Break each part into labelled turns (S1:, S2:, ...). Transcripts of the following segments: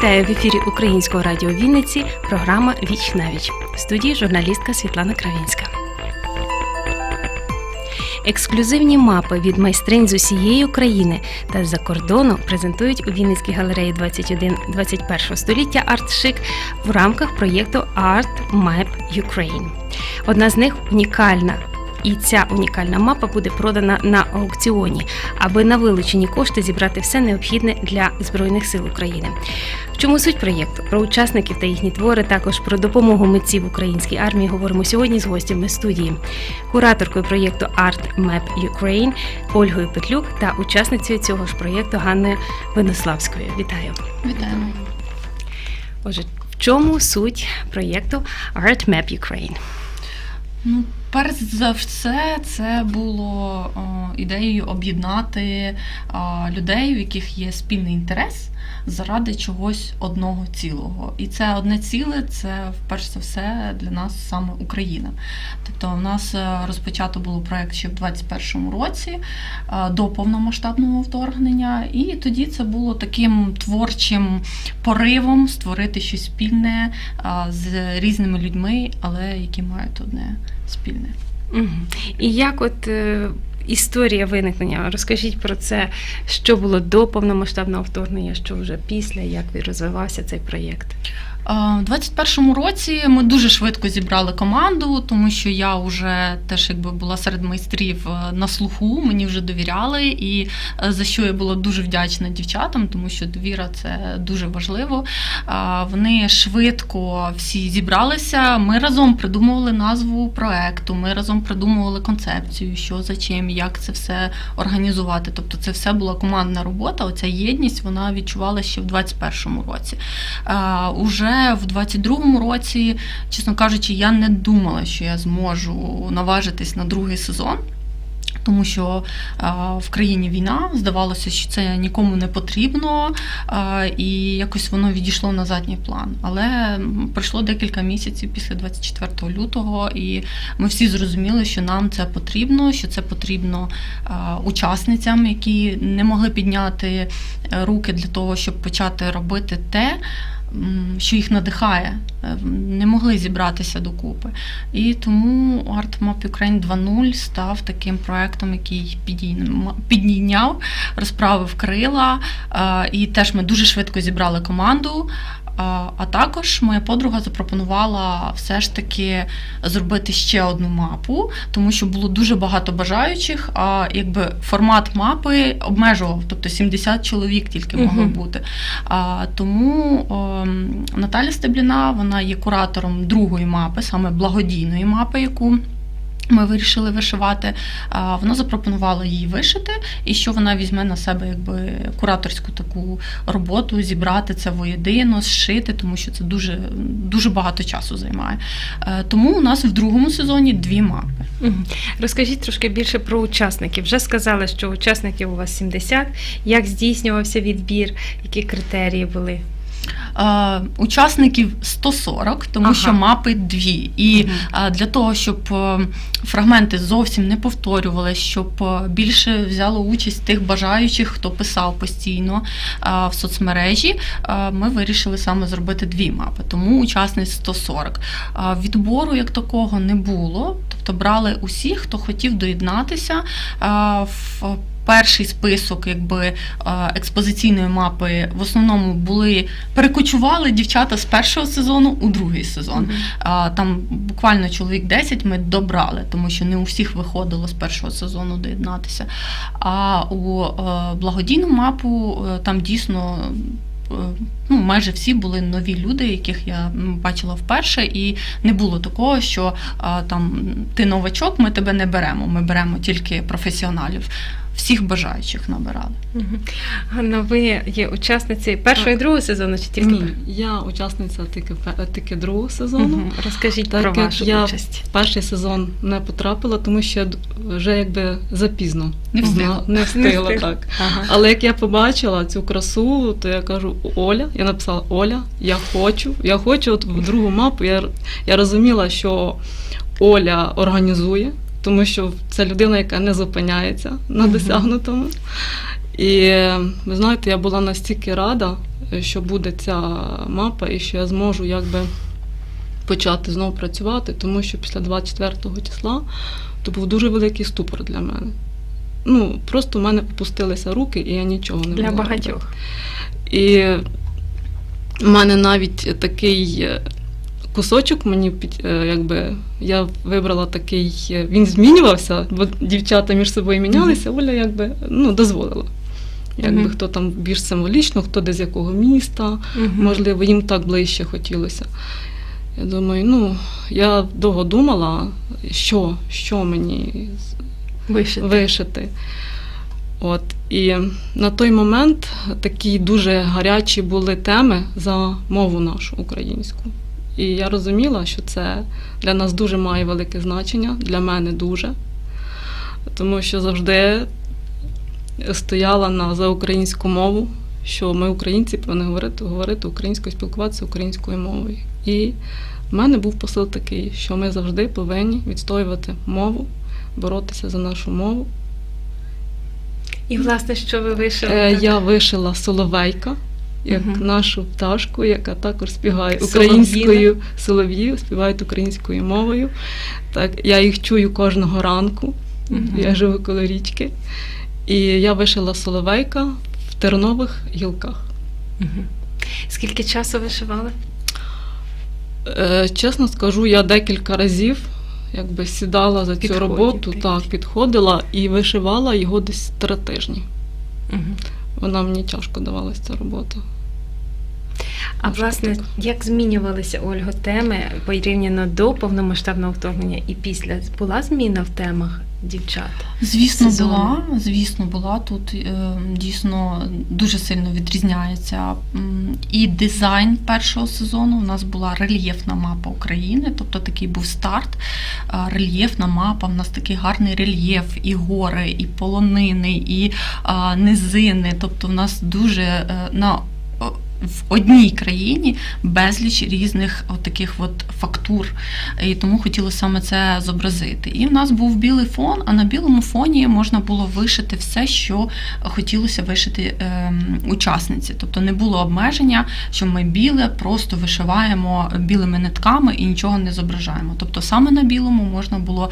S1: Вітаю в ефірі Українського радіо Вінниці. Програма Віч на віч. В студії журналістка Світлана Кравінська. Ексклюзивні мапи від майстринь з усієї України та з-за кордону презентують у Вінницькій галереї 21 21 століття «Артшик» в рамках проєкту Art Map Ukraine. Одна з них унікальна. І ця унікальна мапа буде продана на аукціоні, аби на вилучені кошти зібрати все необхідне для Збройних сил України. В чому суть проєкту? Про учасників та їхні твори, також про допомогу митців українській армії говоримо сьогодні з гостями студії, кураторкою проєкту Art Map Ukraine Ольгою Петлюк та учасницею цього ж проєкту Ганною Винославською. Вітаю!
S2: Вітаємо.
S1: Отже, в чому суть проєкту Art Map Ukraine?
S2: Ну, перш за все, це було ідеєю об'єднати людей, у яких є спільний інтерес заради чогось одного цілого. І це одне ціле, це перш за все для нас саме Україна. Тобто, у нас е, розпочато було проект ще в 21-му році е, до повномасштабного вторгнення, і тоді це було таким творчим поривом створити щось спільне е, з різними людьми, але які мають одне спільне.
S1: І як от е, історія виникнення? Розкажіть про це, що було до повномасштабного вторгнення, що вже після, як розвивався цей проєкт?
S2: У 21-му році ми дуже швидко зібрали команду, тому що я вже теж якби була серед майстрів е, на слуху, мені вже довіряли, і е, за що я була дуже вдячна дівчатам, тому що довіра це дуже важливо. Вони швидко всі зібралися. Ми разом придумували назву проекту, ми разом придумували концепцію, що за чим, як це все організувати. Тобто, це все була командна робота. Оця єдність вона відчувалася ще в 21-му році. Уже в 22-му році, чесно кажучи, я не думала, що я зможу наважитись на другий сезон. Тому що а, в країні війна здавалося, що це нікому не потрібно, а, і якось воно відійшло на задній план. Але пройшло декілька місяців після 24 лютого, і ми всі зрозуміли, що нам це потрібно, що це потрібно а, учасницям, які не могли підняти руки для того, щоб почати робити те що їх надихає, е, не могли зібратися докупи. І тому Art Map Ukraine 2.0 став таким проектом, який підійняв, розправив крила. Е, і теж ми дуже швидко зібрали команду. А також моя подруга запропонувала все ж таки зробити ще одну мапу, тому що було дуже багато бажаючих. А якби формат мапи обмежував, тобто 70 чоловік тільки могло бути. А, Тому о, Наталя Стебліна, вона є куратором другої мапи, саме благодійної мапи, яку ми вирішили вишивати. Вона запропонувала її вишити, і що вона візьме на себе якби кураторську таку роботу, зібрати це воєдино, зшити, тому що це дуже дуже багато часу займає. Е, тому у нас в другому сезоні дві мапи.
S1: Розкажіть трошки більше про учасників. Вже сказали, що учасників у вас 70. Як здійснювався відбір, які критерії були?
S2: Е, учасників 140, тому ага. що мапи дві. І угу. для того, щоб е, фрагменти зовсім не повторювали, щоб більше взяло участь тих бажаючих, хто писав постійно в соцмережі, ми вирішили саме зробити дві мапи. Тому учасниць 140. Відбору як такого не було. Тобто брали усіх, хто хотів доєднатися в перший список якби е, експозиційної мапи в основному були перекочували дівчата з першого сезону у другий сезон. Mm-hmm. Там буквально чоловік 10 ми добрали, тому що не у всіх виходило з першого сезону доєднатися. А у е, благодійну мапу е, там дійсно. Ну, майже всі були нові люди, яких я бачила вперше, і не було такого, що там ти новачок, ми тебе не беремо. Ми беремо тільки професіоналів всіх бажаючих набирали.
S1: Ганна, ви є учасницею першого і другого сезону чи тільки?
S3: Ні, я учасниця тільки тільки другого сезону. Угу.
S1: Розкажіть так, про вашу
S3: я
S1: участь.
S3: Перший сезон не потрапила, тому що вже якби запізно
S2: не встигла.
S3: Не встигла, так. Ага. Але як я побачила цю красу, то я кажу: Оля, я написала Оля, я хочу, я хочу от в другу мапу. Я, Я розуміла, що Оля організує тому що це людина, яка не зупиняється на досягнутому. І ви знаєте, я була настільки рада, що буде ця мапа, і що я зможу якби почати знову працювати, тому що після 24 числа то був дуже великий ступор для мене. Ну, просто в мене опустилися руки, і я нічого не
S1: Для
S3: робити.
S1: багатьох.
S3: І в мене навіть такий кусочок мені під е, якби я вибрала такий, е, він змінювався, бо дівчата між собою мінялися, Оля якби ну, дозволила. Якби хто там більш символічно, хто де з якого міста, можливо, їм так ближче хотілося. Я думаю, ну, я довго думала, що, що мені
S1: Вишити.
S3: вишити. От. І на той момент такі дуже гарячі були теми за мову нашу українську. І я розуміла, що це для нас дуже має велике значення, для мене дуже. Тому що завжди стояла на, за українську мову, що ми, українці, повинні говорити, говорити українською, спілкуватися українською мовою. І в мене був посил такий, що ми завжди повинні відстоювати мову, боротися за нашу мову.
S1: І власне, що ви вишили?
S3: Е, я вишила соловейка, як
S1: Мгм.
S3: нашу пташку, яка також співає українською солов'їв, співають українською мовою. Так, я їх чую кожного ранку.
S1: Мгм.
S3: Я живу коло річки. І я вишила соловейка в тернових гілках.
S1: Мгм. Скільки часу вишивали?
S3: Е, чесно скажу, я декілька разів якби сідала за цю роботу, так, підходила і вишивала його десь три тижні.
S1: Мгм.
S3: Вона мені тяжко давалася ця робота.
S1: А
S3: Можливо,
S1: власне,
S3: так.
S1: як змінювалися Ольго теми порівняно до повномасштабного вторгнення і після? Була зміна в темах дівчат?
S2: Звісно,
S1: сезону.
S2: була. Звісно, була тут е, дійсно дуже сильно відрізняється і дизайн першого сезону. У нас була рельєфна мапа України, тобто такий був старт. Рельєфна мапа. У нас такий гарний рельєф, і гори, і полонини, і низини. Тобто, в нас дуже е, на в одній країні безліч різних от таких от фактур, і тому хотіли саме це зобразити. І в нас був білий фон, а на білому фоні можна було вишити все, що хотілося вишити ем, учасниці. Тобто не було обмеження, що ми біле просто вишиваємо білими нитками і нічого не зображаємо. Тобто саме на білому можна було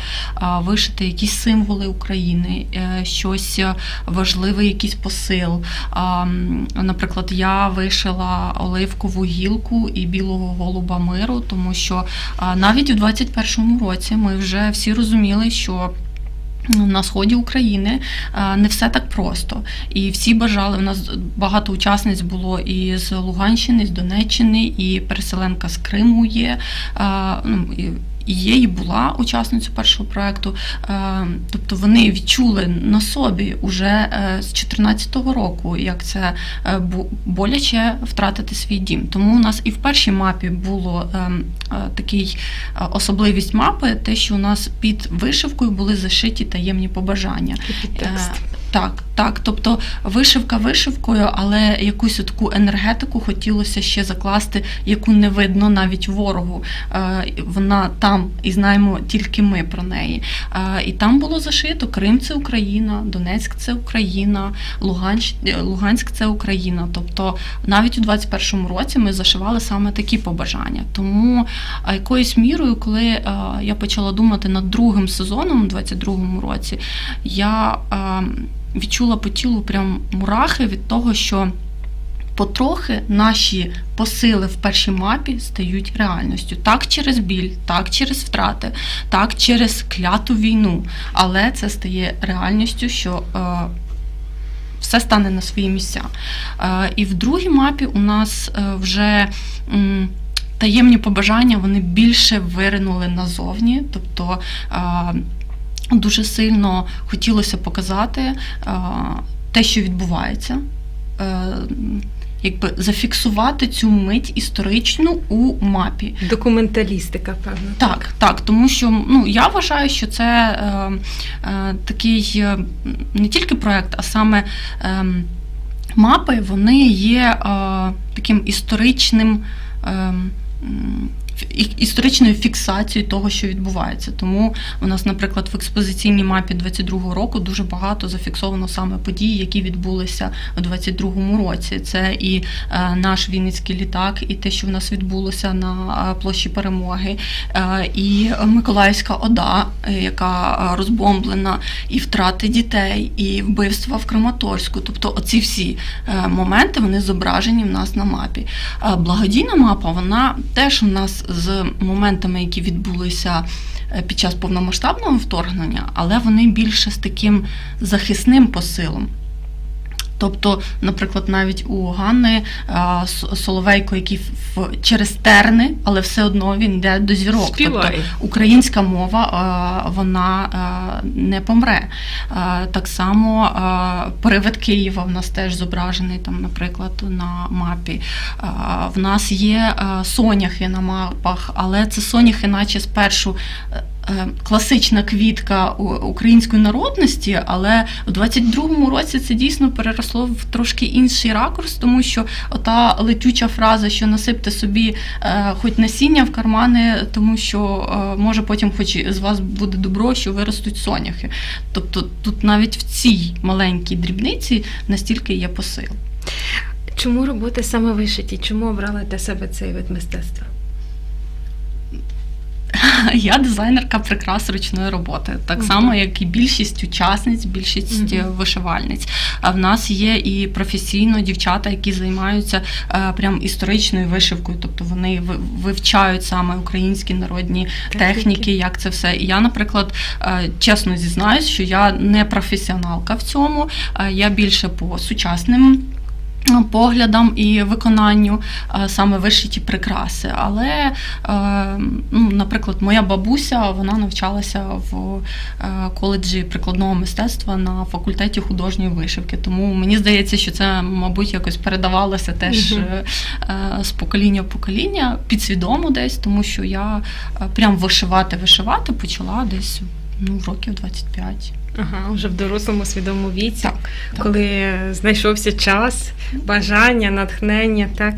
S2: вишити якісь символи України, е, щось важливе, якийсь посил. Наприклад, я вишила оливкову гілку і білого голуба миру, тому що навіть у 21-му році ми вже всі розуміли, що на сході України не все так просто. І всі бажали. У нас багато учасниць було і з Луганщини, з Донеччини, і переселенка з Криму є. І- Є і була учасницею першого проекту. Е, Тобто вони відчули на собі уже е, з 2014 року, як це е, боляче втратити свій дім. Тому у нас і в першій мапі було ем, такий особливість мапи, те, що у нас під вишивкою були зашиті таємні побажання.
S1: Підтекст.
S2: Так, так. Тобто вишивка вишивкою, але якусь таку енергетику хотілося ще закласти, яку не видно навіть ворогу. Е, Вона там і знаємо тільки ми про неї. Е, І там було зашито Крим це Україна, Донецьк це Україна, Луганщ... е, Луганськ це Україна. Тобто навіть у 21-му році ми зашивали саме такі побажання. Тому якоюсь мірою, коли я почала думати над другим сезоном у 22-му році, я е, відчула по тілу прям мурахи від того, що потрохи наші посили в першій мапі стають реальністю. Так через біль, так через втрати, так через кляту війну. Але це стає реальністю, що е, все стане на свої місця. Е, і в другій мапі у нас е, вже. м, Таємні побажання вони більше виринули назовні, тобто е, дуже сильно хотілося показати е, те, що відбувається, е, якби зафіксувати цю мить історичну у мапі.
S1: Документалістика, певно.
S2: Так, так, тому що ну я вважаю, що це е, е, такий е, не тільки проект, а саме е, мапи, вони є е, таким історичним. Е, історичною фіксацією того, що відбувається. Тому у нас, наприклад, в експозиційній мапі 22-го року дуже багато зафіксовано саме подій, які відбулися у 22-му році. Це і е, наш Вінницький літак, і те, що в нас відбулося на е, площі перемоги, е, і Миколаївська ОДА, яка розбомблена, і втрати дітей, і вбивства в Краматорську. Тобто, оці всі моменти вони зображені в нас на мапі. Благодійна мапа, вона теж у нас з моментами, які відбулися е, під час повномасштабного вторгнення, але вони більше з таким захисним посилом. Тобто, наприклад, навіть у Ганни а, Соловейко, який через терни, але все одно він йде до зірок. Тобто українська мова а, вона а, не помре. Так само привид Києва в нас теж зображений там, наприклад, на мапі. В нас є соняхи на мапах, але це соняхи, наче спершу. Е, Класична квітка української народності, але у 22-му році це дійсно переросло в трошки інший ракурс, тому що ота летюча фраза, що насипте собі е, хоч насіння в кармани, тому що е, може потім, хоч з вас буде добро, що виростуть соняхи. Тобто тут навіть в цій маленькій дрібниці настільки є посил.
S1: Чому роботи саме вишиті? Чому обрали для себе цей вид мистецтва?
S2: Я дизайнерка прикрас ручної роботи, так само, як і більшість учасниць, більшість е, вишивальниць. А в нас є і професійно дівчата, які займаються е, прям історичною вишивкою, тобто вони ви- вивчають саме українські народні
S1: Техніки.
S2: техніки, як це все. І я, наприклад, е, чесно зізнаюсь, що я не професіоналка в цьому, я більше по сучасним. Поглядам і виконанню е, саме вишиті прикраси. Але, е, ну, наприклад, моя бабуся вона навчалася в е, коледжі прикладного мистецтва на факультеті художньої вишивки. Тому мені здається, що це, мабуть, якось передавалося теж з покоління в покоління, підсвідомо десь, тому що я прям вишивати, вишивати почала десь ну, років 25.
S1: Ага, вже в дорослому свідомому віці,
S2: Так, так.
S1: коли знайшовся час, бажання, натхнення, так.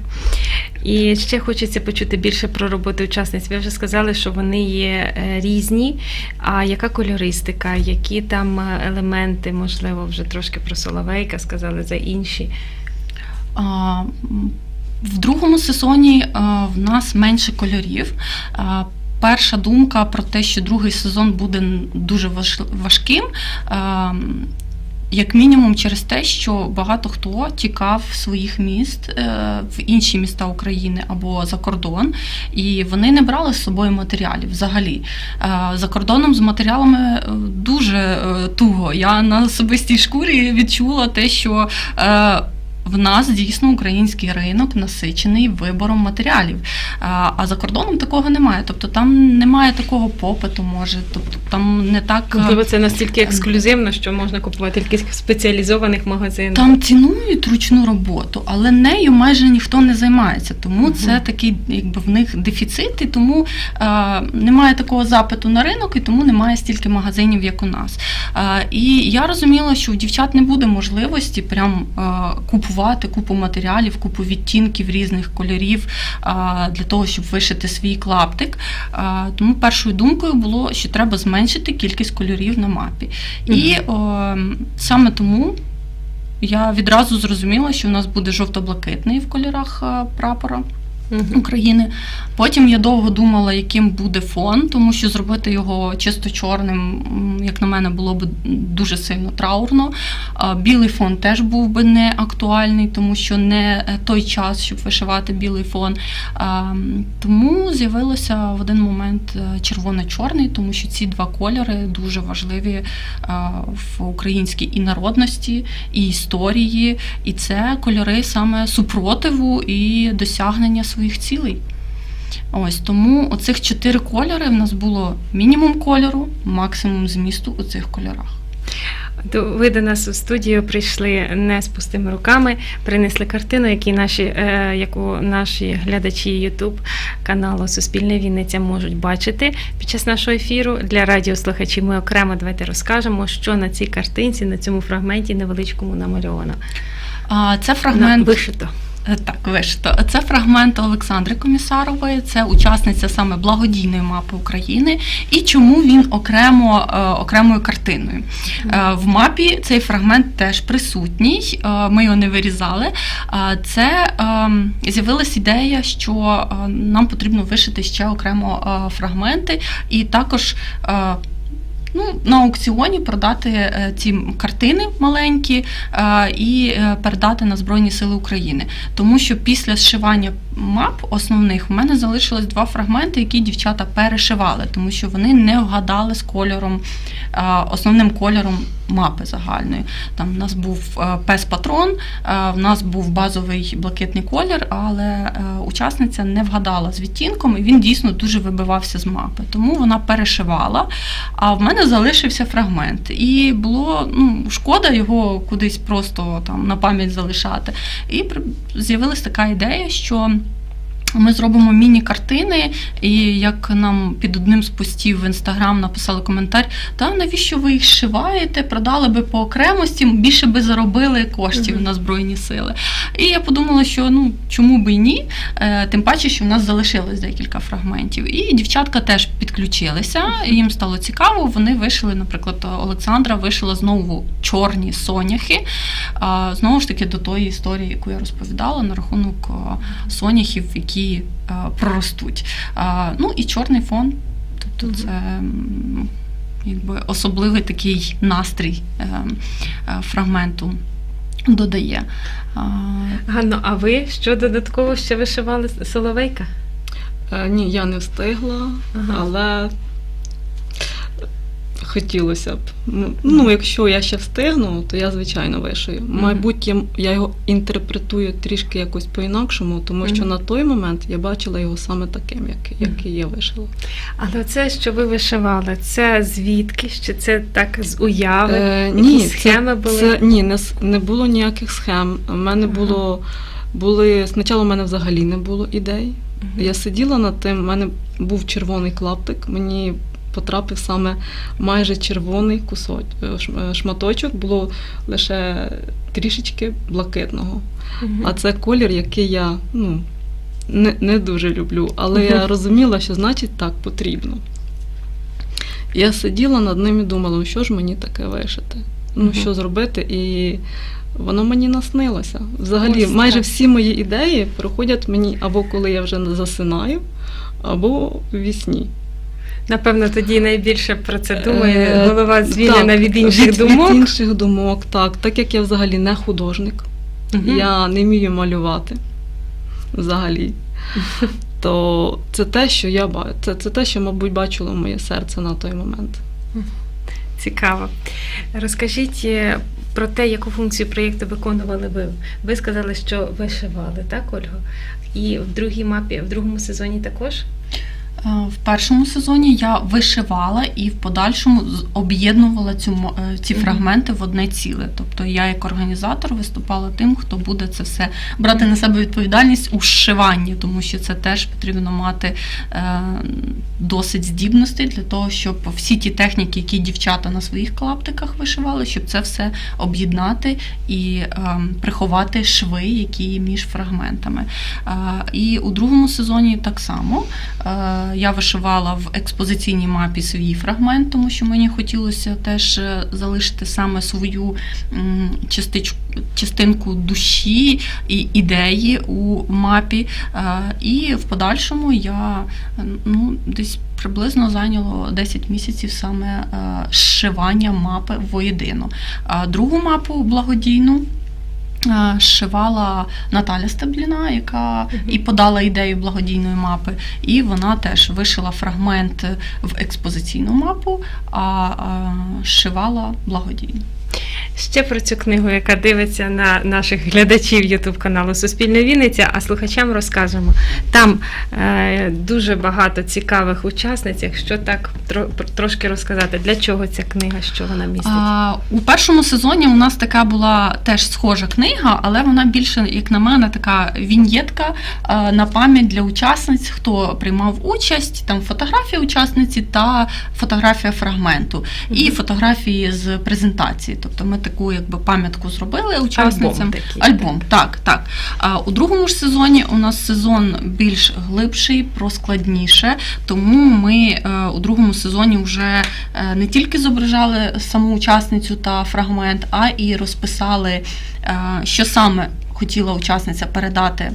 S1: І ще хочеться почути більше про роботи учасниць. Ви вже сказали, що вони є е, різні. А яка кольористика, які там е, елементи, можливо, вже трошки про Соловейка сказали за інші.
S2: А, В другому сезоні а, в нас менше кольорів. А, Перша думка про те, що другий сезон буде дуже важким. Як мінімум через те, що багато хто тікав своїх міст е, в інші міста України або за кордон, і вони не брали з собою матеріалів взагалі. Е, За кордоном з матеріалами е, дуже туго. Я на особистій шкурі відчула те, що в нас дійсно український ринок насичений вибором матеріалів. А за кордоном такого немає. Тобто там немає такого попиту, може. Тобто там не так. е,
S1: Можливо, це настільки ексклюзивно, що можна купувати тільки в спеціалізованих магазинах.
S2: Там цінують ручну роботу, але нею майже ніхто не займається. Тому
S1: Мгм.
S2: це такий, якби в них дефіцит, і тому е, немає такого запиту на ринок, і тому немає стільки магазинів, як у нас. Е, і я розуміла, що у дівчат не буде можливості прям е, купувати купу матеріалів, купу відтінків різних кольорів для того, щоб вишити свій клаптик. Тому першою думкою було, що треба зменшити кількість кольорів на мапі. І о, саме тому я відразу зрозуміла, що у нас буде жовто-блакитний в кольорах прапора. України. Потім я довго думала, яким буде фон, тому що зробити його чисто чорним, як на мене, було б дуже сильно траурно. Білий фон теж був би не актуальний, тому що не той час, щоб вишивати білий фон. Тому з'явилося в один момент е, червоно-чорний, тому що ці два кольори дуже важливі е, в українській і народності, і історії, і це кольори саме супротиву і досягнення своїх цілей. Ось тому оцих чотири кольори в нас було мінімум кольору, максимум змісту у цих кольорах.
S1: Ви до нас у студію прийшли не з пустими руками, принесли картину, які наші, е, яку наші глядачі Ютуб каналу Суспільне Вінниця можуть бачити під час нашого ефіру. Для радіослухачів ми окремо давайте розкажемо, що на цій картинці, на цьому фрагменті невеличкому намальовано.
S2: Це фрагмент
S1: вишито.
S2: Е, Так, вишито. Це фрагмент Олександри Комісарової, це учасниця саме благодійної мапи України. І чому він окремо е, окремою картиною? Е, В мапі цей фрагмент теж присутній. Ми його не вирізали. Це з'явилась ідея, що нам потрібно вишити ще окремо фрагменти, і також. Ну, на аукціоні продати е, ці картини маленькі е, і е, передати на Збройні Сили України. Тому що після зшивання мап основних в мене залишилось два фрагменти, які дівчата перешивали, тому що вони не вгадали з кольором, основним кольором мапи загальної. Там в нас був е, пес патрон, е, в нас був базовий блакитний колір, але е, учасниця не вгадала з відтінком, і він дійсно дуже вибивався з мапи. Тому вона перешивала. А в мене залишився фрагмент. І було ну, шкода його кудись просто там на пам'ять залишати. І з'явилась така ідея, що. Ми зробимо міні-картини, і як нам під одним з постів в інстаграм написали коментар, та навіщо ви їх зшиваєте, продали би по окремості, більше би заробили коштів на збройні сили. І я подумала, що ну чому би і ні, Е, тим паче, що в нас залишилось декілька фрагментів. І дівчатка теж підключилися, їм стало цікаво. Вони вишили, наприклад, Олександра вишила знову чорні соняхи. Знову ж таки, до тої історії, яку я розповідала на рахунок соняхів, які а, проростуть. А, Ну і чорний фон. Тобто це якби особливий такий настрій е, е, фрагменту додає.
S1: Ганно, а ви що додатково ще вишивали Соловейка?
S3: Е, Ні, я не встигла,
S1: Ага.
S3: але хотілося б. Ну, Ну, якщо я ще встигну, то я звичайно вишию. Мабуть, я, його інтерпретую трішки якось по-інакшому, тому що на той момент я бачила його саме таким, який я вишила.
S1: Але це, що ви вишивали, це звідки? Що це так з уяви?
S3: Е, ні,
S1: схеми
S3: це,
S1: були?
S3: Це, ні, не, не було ніяких схем. У мене
S1: Ага.
S3: було. Були, спочатку в мене взагалі не було ідей.
S1: Мгм.
S3: Я сиділа над тим, в мене був червоний клаптик, мені потрапив саме майже червоний кусок, е, е, шматочок, було лише трішечки блакитного.
S1: Мгм.
S3: А це колір, який я ну, не, не дуже люблю. Але я розуміла, що значить так потрібно. Я сиділа над ним і думала, «Ну, що ж мені таке вишити? Ну, що зробити? І воно мені наснилося. Взагалі,
S1: Ось
S3: майже
S1: так.
S3: всі мої ідеї приходять мені або коли я вже засинаю, або в вісні.
S1: Напевно, тоді найбільше про це
S3: Е,
S1: думає, голова звільнена від інших
S3: від,
S1: думок.
S3: Від інших думок, так. Так як я взагалі не художник, я не вмію малювати взагалі. То це те, що я бачу. Це, це те, що, мабуть, бачило моє серце на той момент.
S1: Цікаво. Розкажіть е, про те, яку функцію проєкту виконували ви. Ви сказали, що вишивали, так, Ольго? І в другій мапі, в другому сезоні також?
S2: Е, В першому сезоні я вишивала і в подальшому об'єднувала цю е, ці фрагменти в одне ціле. Тобто я як організатор виступала тим, хто буде це все брати на себе відповідальність у зшиванні, тому що це теж потрібно мати е, досить здібностей для того, щоб всі ті техніки, які дівчата на своїх клаптиках вишивали, щоб це все об'єднати і е, приховати шви, які між фрагментами. Е, І у другому сезоні так само. Я вишивала в експозиційній мапі свій фрагмент, тому що мені хотілося теж е, залишити саме свою м, частич- частинку душі і ідеї у мапі. Е, І в подальшому я ну, десь приблизно зайняло 10 місяців саме е, зшивання мапи воєдино. А Другу мапу благодійну. Е, Зшивала Наталя Стебліна, яка і подала ідею благодійної мапи, і вона теж вишила фрагмент в експозиційну мапу, а, шивала зшивала благодійну.
S1: Ще про цю книгу, яка дивиться на наших глядачів Ютуб каналу Суспільне Вінниця, а слухачам розкажемо. Там е, дуже багато цікавих учасниць. Якщо так тро, трошки розказати, для чого ця книга, що вона містить?
S2: А, у першому сезоні у нас така була теж схожа книга, але вона більше, як на мене, така віньєтка а, на пам'ять для учасниць, хто приймав участь, там фотографія учасниці та фотографія фрагменту і фотографії з презентації. Тобто ми таку якби пам'ятку зробили учасницям.
S1: Альбом такий.
S2: Альбом, так, так. А у другому ж сезоні у нас сезон більш глибший, проскладніше. Тому ми е, у другому сезоні вже е, не тільки зображали саму учасницю та фрагмент, а і розписали, е, що саме хотіла учасниця передати.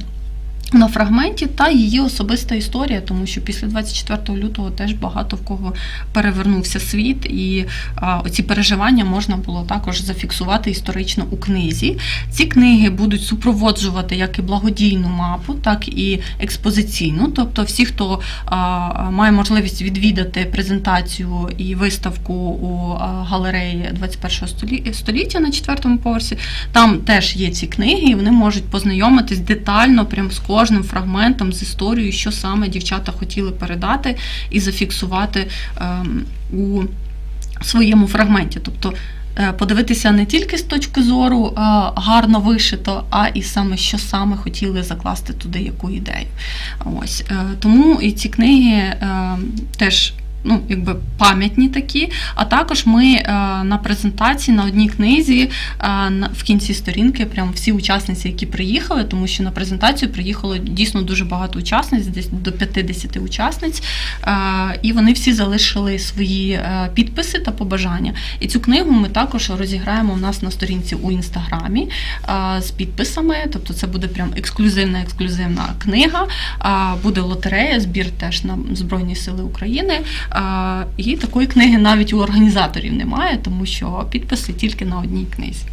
S2: На фрагменті та її особиста історія, тому що після 24 лютого теж багато в кого перевернувся світ, і а, оці переживання можна було також зафіксувати історично у книзі. Ці книги будуть супроводжувати як і благодійну мапу, так і експозиційну. Тобто, всі, хто а, має можливість відвідати презентацію і виставку у галереї 21 століття на четвертому поверсі, там теж є ці книги, і вони можуть познайомитись детально, прям з кожним фрагментом, з історією, що саме дівчата хотіли передати і зафіксувати ем, у своєму фрагменті. Тобто е, подивитися не тільки з точки зору е, гарно вишито, а і саме що саме хотіли закласти туди, яку ідею. Ось е, тому і ці книги е, теж. Ну, якби пам'ятні такі. А також ми е, на презентації на одній книзі е, в кінці сторінки, прям всі учасниці, які приїхали, тому що на презентацію приїхало дійсно дуже багато учасниць, десь до 50 учасниць, е, і вони всі залишили свої підписи та побажання. І цю книгу ми також розіграємо у нас на сторінці у інстаграмі з підписами. Тобто це буде прям ексклюзивна ексклюзивна книга. Буде лотерея, збір теж на Збройні Сили України. І такої книги навіть у організаторів немає, тому що підписи тільки на одній книзі.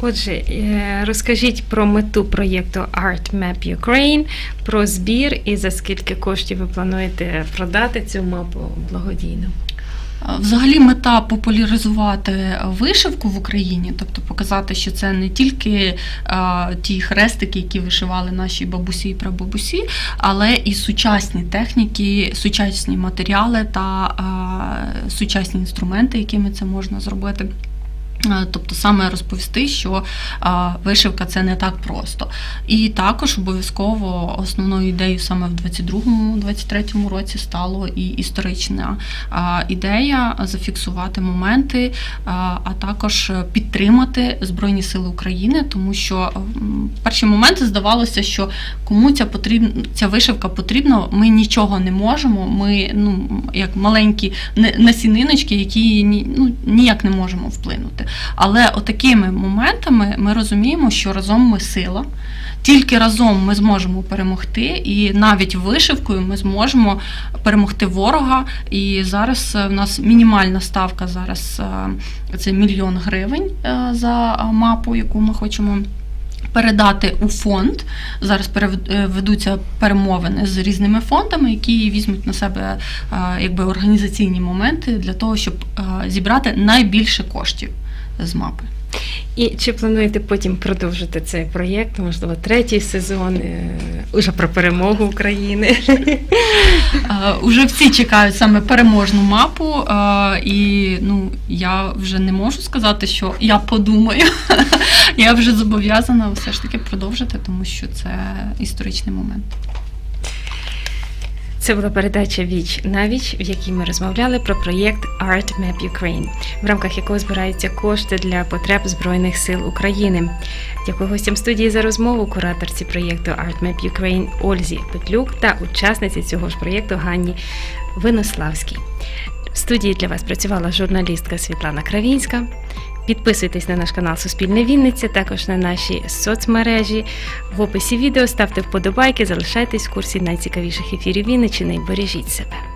S1: Отже, е, розкажіть про мету проєкту Art Map Ukraine, про збір і за скільки коштів ви плануєте продати цю мапу благодійно.
S2: Взагалі мета популяризувати вишивку в Україні, тобто показати, що це не тільки а, ті хрестики, які вишивали наші бабусі і прабабусі, але і сучасні техніки, сучасні матеріали та а, сучасні інструменти, якими це можна зробити. Е, Тобто саме розповісти, що а, вишивка це не так просто. І також обов'язково основною ідеєю саме в 22-23 році стало і історична а, ідея зафіксувати моменти, а, також підтримати Збройні Сили України, тому що в перші моменти здавалося, що кому ця потрібна ця вишивка потрібна, ми нічого не можемо. Ми ну як маленькі насіниночки, які ну, ніяк не можемо вплинути. Але отакими моментами ми розуміємо, що разом ми сила. Тільки разом ми зможемо перемогти, і навіть вишивкою ми зможемо перемогти ворога. І зараз е, в нас мінімальна ставка зараз е, це мільйон гривень е, за мапу, яку ми хочемо. Передати у фонд зараз ведуться перемовини з різними фондами, які візьмуть на себе якби організаційні моменти для того, щоб зібрати найбільше коштів з мапи.
S1: І чи плануєте потім продовжити цей проєкт, можливо, третій сезон, е, уже про перемогу України?
S2: Е, Уже всі чекають саме переможну мапу, е, і ну я вже не можу сказати, що я подумаю. Я вже зобов'язана все ж таки продовжити, тому що це історичний момент.
S1: Це була передача Віч на віч, в якій ми розмовляли про проєкт Art Map Ukraine, в рамках якого збираються кошти для потреб Збройних сил України. Дякую гостям студії за розмову, кураторці проєкту Art Map Ukraine Ользі Петлюк та учасниці цього ж проєкту Ганні Винославській. В студії для вас працювала журналістка Світлана Кравінська. Підписуйтесь на наш канал Суспільне Вінниця, також на наші соцмережі. В описі відео ставте вподобайки, залишайтесь в курсі найцікавіших ефірів Вінниччини і бережіть себе.